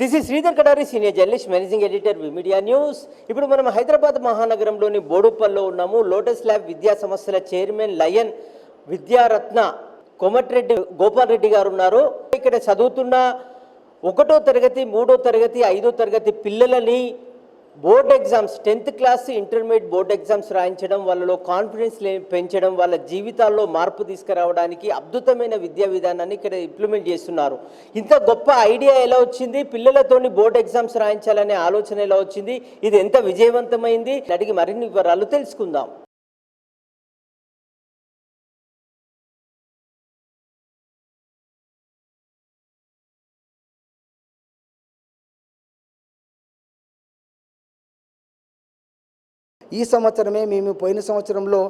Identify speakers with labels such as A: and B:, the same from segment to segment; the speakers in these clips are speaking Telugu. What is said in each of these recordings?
A: This is Sridhar Kadari senior journalist managing editor media news ఇప్పుడు మనం హైదరాబాద్ మహానగరంలోని బోడుపల్లో ఉన్నాము. లోటస్ ల్యాబ్ విద్యా సంస్థల చైర్మన్ లయన్ విద్యారత్న కోమటిరెడ్డి గోపాల్ రెడ్డి గారు ఉన్నారు. ఇక్కడ చదువుతున్న ఒకటో తరగతి మూడో తరగతి ఐదో తరగతి పిల్లలని board exams tenth class intermediate board exams రాయించడం వాళ్ళలో కాన్ఫిడెన్స్ పెంచడం వాళ్ళ జీవితాల్లో మార్పు తీసుకురావడానికి అద్భుతమైన విద్యా విధానాన్ని ఇక్కడ ఇంప్లిమెంట్ చేస్తున్నారు. ఇంత గొప్ప ఐడియా ఎలా వచ్చింది? పిల్లలతోని బోర్డ్ ఎగ్జామ్స్ రాయించాలనే ఆలోచన ఎలా వచ్చింది? ఇది ఎంత విజయవంతమైంది? అడిగి మరిన్ని వివరాలు తెలుసుకుందాం.
B: ఈ సంవత్సరమే మేము పోయిన సంవత్సరంలో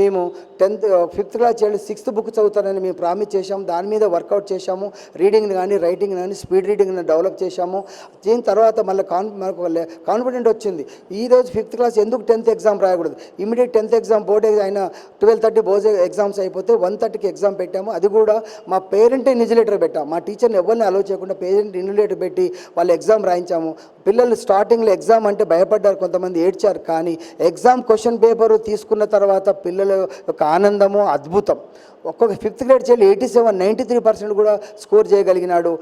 B: మేము టెన్త్ ఫిఫ్త్ క్లాస్ చేయాలి సిక్స్త్ బుక్ చదువుతానని మేము ప్రామిస్ చేశాము. దాని మీద వర్కౌట్ చేశాము. రీడింగ్ కానీ రైటింగ్ కానీ స్పీడ్ రీడింగ్ డెవలప్ చేశాము. దీని తర్వాత మళ్ళీ కాన్ మనకు కాన్ఫిడెంట్ వచ్చింది. ఈ రోజు ఫిఫ్త్ క్లాస్ ఎందుకు టెన్త్ ఎగ్జామ్ రాయకూడదు? ఇమీడియట్ టెన్త్ ఎగ్జామ్ బోర్డ్ అయిన ట్వెల్వ్ థర్టీ బోర్డ్ ఎగ్జామ్స్ అయిపోతే వన్ థర్టీకి ఎగ్జామ్ పెట్టాము. అది కూడా మా పేరెంటే నిజిలేటర్ పెట్టాం. మా టీచర్ని ఎవరిని అలో చేయకుండా పేరెంట్ ఇన్యులేటర్ పెట్టి వాళ్ళు ఎగ్జామ్ రాయించాము. పిల్లలు స్టార్టింగ్లో ఎగ్జామ్ అంటే భయపడ్డారు కొంతమంది ఏడ్చారు. కానీ ఎగ్జామ్ క్వశ్చన్ పేపర్ తీసుకున్న తర్వాత పిల్లల యొక్క ఆనందము అద్భుతం. ఒక్కొక్క ఫిఫ్త్ గ్రేడ్ చేయాలి eighty seven ninety three percent కూడా స్కోర్ చేయగలిగినాడు.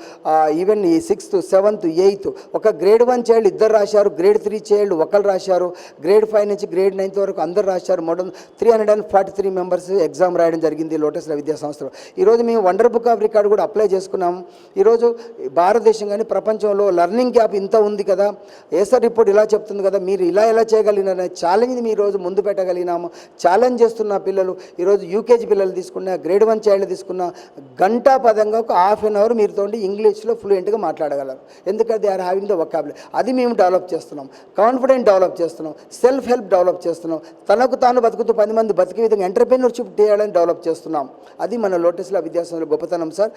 B: ఈవెన్ ఈ సిక్స్త్ సెవెంత్ ఎయిత్ ఒక గ్రేడ్ వన్ చైల్డ్ ఇద్దరు రాశారు గ్రేడ్ త్రీ చైల్డ్ ఒకరు రాశారు గ్రేడ్ ఫైవ్ నుంచి గ్రేడ్ నైన్త్ వరకు అందరు రాశారు. Model three hundred and forty three members exam రాయడం జరిగింది లోటస్ విద్యా సంస్థలో. ఈరోజు మేము వండర్ బుక్ ఆఫ్ రికార్డ్ కూడా అప్లై చేసుకున్నాము ఈరోజు భారతదేశం కానీ ప్రపంచంలో లెర్నింగ్ గ్యాప్ ఇంత ఉంది కదా. ఏసర్ రిపోర్ట్ ఇలా చెప్తుంది కదా? మీరు ఇలా ఎలా చేయగలిగినారనే ఛాలెంజ్ మీ రోజు ముందు పెట్టగలిగినాము. ఛాలెంజ్ చేస్తున్న పిల్లలు ఈరోజు యూకేజీ పిల్లలు తీసుకున్న గ్రేడ్ వన్ చైల్డ్ తీసుకున్న గంటా పదంగా ఒక హాఫ్ అన్ అవర్ మీరుతో ఇంగ్లీష్లో ఫ్లూయెంట్గా మాట్లాడగలరు. ఎందుకంటే they are having the vocabulary అది మేము డెవలప్ చేస్తున్నాం. కాన్ఫిడెంట్ డెవలప్ చేస్తున్నాం. సెల్ఫ్ హెల్ప్ డెవలప్ చేస్తున్నాం. తనకు తాను బతుకుతూ పది మంది బతికే విధంగా ఎంటర్ప్రీనర్షిప్ చేయాలని డెవలప్ చేస్తున్నాం. అది మన లోటస్ల విద్యాసంలో గొప్పతనం సార్